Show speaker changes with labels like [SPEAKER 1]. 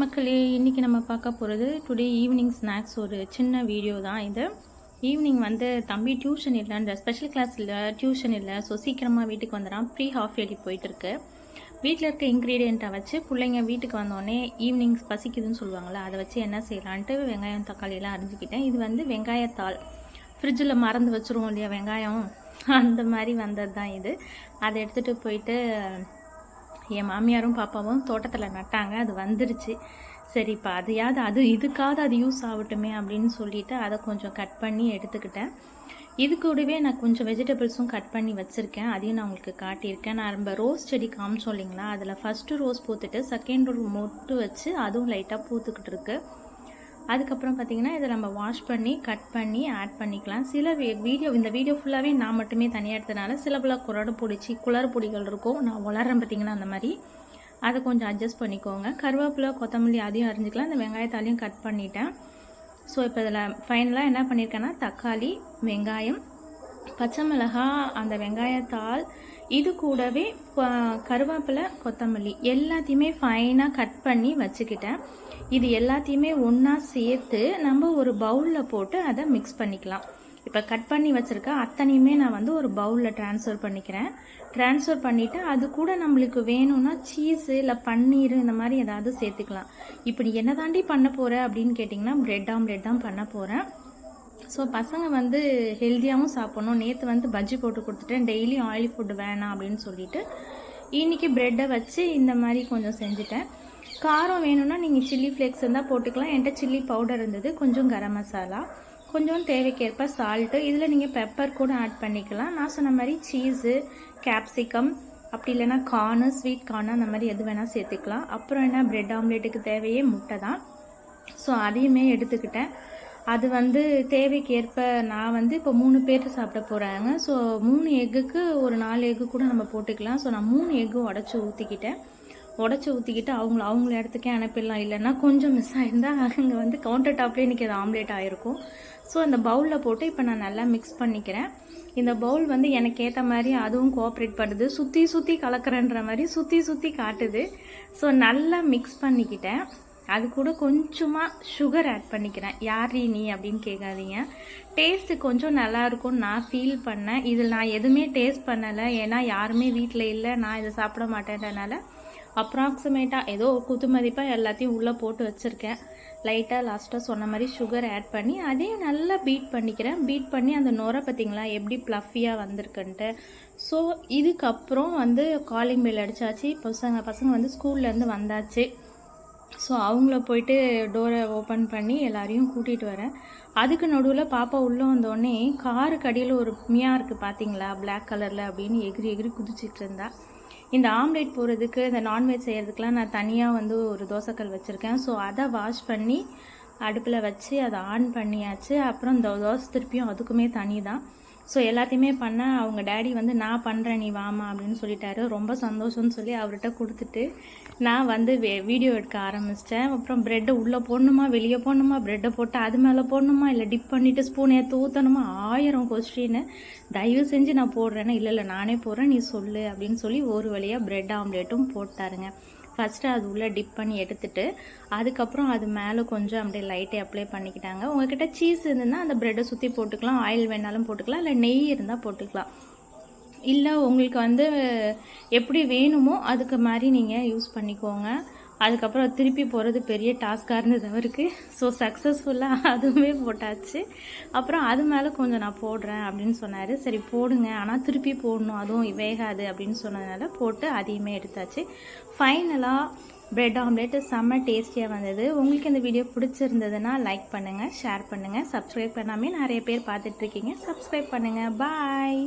[SPEAKER 1] மக்களே இன்றைக்கி நம்ம பார்க்க போகிறது டுடே ஈவினிங் ஸ்நாக்ஸ் ஒரு சின்ன வீடியோ தான் இது. ஈவினிங் வந்து தம்பி டியூஷன் இல்லைன்ற ஸ்பெஷல் கிளாஸ் இல்லை டியூஷன் இல்லை ஸோ சீக்கிரமாக வீட்டுக்கு வந்துடான் ப்ரீ ஹாஃப் இயர்லி போயிட்டுருக்கு. வீட்டில் இருக்க இன்க்ரீடியண்ட்டை வச்சு பிள்ளைங்க வீட்டுக்கு வந்தோடனே ஈவினிங் பசிக்குதுன்னு சொல்லுவாங்கள்ல அதை வச்சு என்ன செய்யலான்ட்டு வெங்காயம் தக்காளியெல்லாம் அரிஞ்சிக்கிட்டேன். இது வந்து வெங்காயத்தாள். ஃப்ரிட்ஜில் மறந்து வச்சுருவோம் இல்லையா வெங்காயம்? அந்த மாதிரி வந்தது தான் இது. அதை எடுத்துகிட்டு போயிட்டு என் மாமியாரும் பாப்பாவும் தோட்டத்தில் நட்டாங்க. அது வந்துருச்சு. சரி இப்போ அதையாவது அது இதுக்காவது அது யூஸ் ஆகட்டுமே அப்படின்னு சொல்லிவிட்டு அதை கொஞ்சம் கட் பண்ணி எடுத்துக்கிட்டேன். இது கூடவே நான் கொஞ்சம் வெஜிடபிள்ஸும் கட் பண்ணி வச்சுருக்கேன். அதையும் நான் உங்களுக்கு காட்டியிருக்கேன். நான் ரொம்ப ரோஸ் செடி காமிச்சோம் இல்லைங்களா? அதில் ஃபஸ்ட்டு ரோஸ் பூத்துட்டு செகண்ட் ரோஸ் மொட்டு வச்சு அதுவும் லைட்டாக பூத்துக்கிட்டு இருக்குது அதுக்கப்புறம் பார்த்தீங்கன்னா இதை நம்ம வாஷ் பண்ணி கட் பண்ணி ஆட் பண்ணிக்கலாம். சில வீடியோ இந்த வீடியோ ஃபுல்லாகவே நான் மட்டுமே தனியாக எடுத்தனால சில பல குரடு பிடிச்சி குளறு பொடிகள் இருக்கும். நான் வளர்றேன் பார்த்தீங்கன்னா அந்த மாதிரி. அதை கொஞ்சம் அட்ஜஸ்ட் பண்ணிக்கோங்க. கருவேப்பிலை கொத்தமல்லி அதையும் அரிஞ்சிக்கலாம். இந்த வெங்காயத்தாலையும் கட் பண்ணிட்டேன். ஸோ இப்போ இதில் ஃபைனலாக என்ன பண்ணியிருக்கேன்னா தக்காளி வெங்காயம் பச்சை மிளகாய் அந்த வெங்காயத்தால் இது கூடவே கருவேப்பிலை கொத்தமல்லி எல்லாத்தையுமே ஃபைனாக கட் பண்ணி வச்சுக்கிட்டேன். இது எல்லாத்தையுமே ஒன்றா சேர்த்து நம்ம ஒரு பவுலில் போட்டு அதை மிக்ஸ் பண்ணிக்கலாம். இப்போ கட் பண்ணி வச்சுருக்க அத்தனையுமே நான் வந்து ஒரு பவுலில் ட்ரான்ஸ்ஃபர் பண்ணிக்கிறேன். ட்ரான்ஸ்ஃபர் பண்ணிவிட்டு அது கூட நம்மளுக்கு வேணும்னா சீஸு இல்லை பன்னீர் இந்த மாதிரி ஏதாவது சேர்த்துக்கலாம். இப்படி என்ன தாண்டி பண்ண போகிற அப்படின்னு கேட்டிங்கன்னா ப்ரெட் ஆம்லெட் தான் பண்ண போகிறேன் ஸோ பசங்க வந்து ஹெல்த்தியாகவும் சாப்பிட்ணும். நேற்று வந்து பஜ்ஜி போட்டு கொடுத்துட்டேன். டெய்லி ஆயில் ஃபுட் வேணாம் அப்படின்னு சொல்லிட்டு இன்றைக்கி ப்ரெட்டை வச்சு இந்த மாதிரி கொஞ்சம் செஞ்சுட்டேன். காரம் வேணும்னா நீங்கள் சில்லி ஃப்ளேக்ஸ் இருந்தால் போட்டுக்கலாம். என்கிட்ட சில்லி பவுடர் இருந்தது. கொஞ்சம் கரம் மசாலா. கொஞ்சம் தேவைக்கேற்ப சால்ட்டு இதில் நீங்கள் பெப்பர் கூட ஆட் பண்ணிக்கலாம். நான் சொன்ன மாதிரி சீஸு கேப்சிகம் அப்படி இல்லைனா கார்னு ஸ்வீட் கார்னு அந்த மாதிரி எது வேணால் சேர்த்துக்கலாம். அப்புறம் என்ன? ப்ரெட் ஆம்லேட்டுக்கு தேவையே முட்டை தான். ஸோ அதையுமே எடுத்துக்கிட்டேன். அது வந்து தேவைக்கேற்ப நான் வந்து இப்போ மூணு பேர் சாப்பிட போகிறாங்க ஸோ மூணு எக்குக்கு ஒரு நாலு எக்கு கூட நம்ம போட்டுக்கலாம். ஸோ நான் மூணு எக்கு உடச்சி ஊற்றிக்கிட்டேன் உடச்சி ஊற்றிக்கிட்டு அவங்கள அவங்கள இடத்துக்கே அனுப்பிடலாம். இல்லைன்னா கொஞ்சம் மிஸ் ஆயிருந்தால் அங்கே வந்து கவுண்டர் டாப்லேயே இன்றைக்கி அது ஆம்லேட் ஆகிருக்கும் ஸோ அந்த பவுலில் போட்டு இப்போ நான் நல்லா மிக்ஸ் பண்ணிக்கிறேன். இந்த பவுல் வந்து எனக்கு ஏற்ற மாதிரி அதுவும் கோஆப்ரேட் பண்ணுது. சுற்றி சுற்றி கலக்கிறன்ற மாதிரி சுற்றி சுற்றி காட்டுது. ஸோ நல்லா மிக்ஸ் பண்ணிக்கிட்டேன். அது கூட கொஞ்சமாக சுகர் ஆட் பண்ணிக்கிறேன். யார் நீ அப்படின்னு கேட்காதீங்க. டேஸ்ட்டு கொஞ்சம் நல்லாயிருக்கும்னு நான் ஃபீல் பண்ணேன். இதில் நான் எதுவுமே டேஸ்ட் பண்ணலை. ஏன்னா யாருமே வீட்டில் இல்லை. நான் இதை சாப்பிட மாட்டேன்றனால அப்ராக்சிமேட்டாக ஏதோ குத்து மதிப்பாக எல்லாத்தையும் உள்ளே போட்டு வச்சுருக்கேன். லைட்டாக லாஸ்ட்டாக சொன்ன மாதிரி சுகர் ஆட் பண்ணி அதையும் நல்லா பீட் பண்ணிக்கிறேன். பீட் பண்ணி அந்த நுரை பார்த்திங்களா எப்படி ப்ளஃபியாக வந்திருக்குன்ட்டு. ஸோ இதுக்கப்புறம் வந்து காலிங் பெல் அடித்தாச்சு பசங்க பசங்க வந்து ஸ்கூல்லேருந்து வந்தாச்சு. ஸோ அவங்கள போயிட்டு டோரை ஓப்பன் பண்ணி எல்லாரையும் கூட்டிகிட்டு வரேன். அதுக்கு நடுவில் பாப்பா உள்ளே வந்தோடனே காருக்கு அடியில் ஒரு மியா இருக்குது பார்த்தீங்களா பிளாக் கலரில் அப்படின்னு எகிரி எகிரி குதிச்சிட்டு இருந்தா. இந்த ஆம்லேட் போடுறதுக்கு இந்த நான்வெஜ் செய்கிறதுக்கெலாம் நான் தனியாக வந்து ஒரு தோசைக்கல் வச்சுருக்கேன். ஸோ அதை வாஷ் பண்ணி அடுப்பில் வச்சு அதை ஆன் பண்ணியாச்சு. அப்புறம் இந்த தோசை திருப்பியும் அதுக்குமே தனி தான் ஸோ எல்லாத்தையுமே பண்ண அவங்க டேடி வந்து நான் பண்ணுறேன் நீ வாமா அப்படின்னு சொல்லிட்டாரு. ரொம்ப சந்தோஷம்னு சொல்லி அவர்கிட்ட கொடுத்துட்டு நான் வந்து வீடியோ எடுக்க ஆரம்பிச்சிட்டேன். அப்புறம் ப்ரெட்டை உள்ளே போடணுமா வெளியே போடணுமா ப்ரெட்டை போட்டு அது மேலே போடணுமா இல்லை டிப் பண்ணிவிட்டு ஸ்பூன் ஏற்று ஊற்றணுமா ஆயிரம் கொஸ்டின்னு தயவு செஞ்சு நான் போடுறேன்னா இல்லை இல்லை நானே போடுறேன் நீ சொல்லு அப்படின்னு சொல்லி ஒரு வழியாக ப்ரெட் ஆம்லேட்டும் போட்டாருங்க. ஃபஸ்ட்டு அது உள்ளே டிப் பண்ணி எடுத்துட்டு அதுக்கப்புறம் அது மேலே கொஞ்சம் அப்படியே லைட்டை அப்ளை பண்ணிக்கிட்டாங்க. உங்ககிட்ட சீஸ் இருந்ததுன்னா அந்த ப்ரெட்டை சுற்றி போட்டுக்கலாம். ஆயில் வேணாலும் போட்டுக்கலாம். இல்லை நெய் இருந்தால் போட்டுக்கலாம். இல்லை உங்களுக்கு வந்து எப்படி வேணுமோ அதுக்கு மாதிரி நீங்கள் யூஸ் பண்ணிக்கோங்க. அதுக்கப்புறம் திருப்பி போகிறது பெரிய டாஸ்காக இருந்தது அவருக்கு ஸோ சக்ஸஸ்ஃபுல்லாக அதுவுமே போட்டாச்சு. அப்புறம் அது மேலே கொஞ்சம் நான் போடுறேன் அப்படின்னு சொன்னார். சரி போடுங்க. ஆனால் திருப்பி போடணும். அதுவும் வேகாது அப்படின்னு சொன்னதுனால போட்டு அதையுமே எடுத்தாச்சு. ஃபைனலாக ப்ரெட் ஆம்லேட்டு செம்ம டேஸ்டியாக வந்தது. உங்களுக்கு இந்த வீடியோ பிடிச்சிருந்ததுன்னா லைக் பண்ணுங்கள் ஷேர் பண்ணுங்கள் சப்ஸ்கிரைப் பண்ணாமே நிறைய பேர் பார்த்துட்ருக்கீங்க சப்ஸ்கிரைப் பண்ணுங்கள் பாய்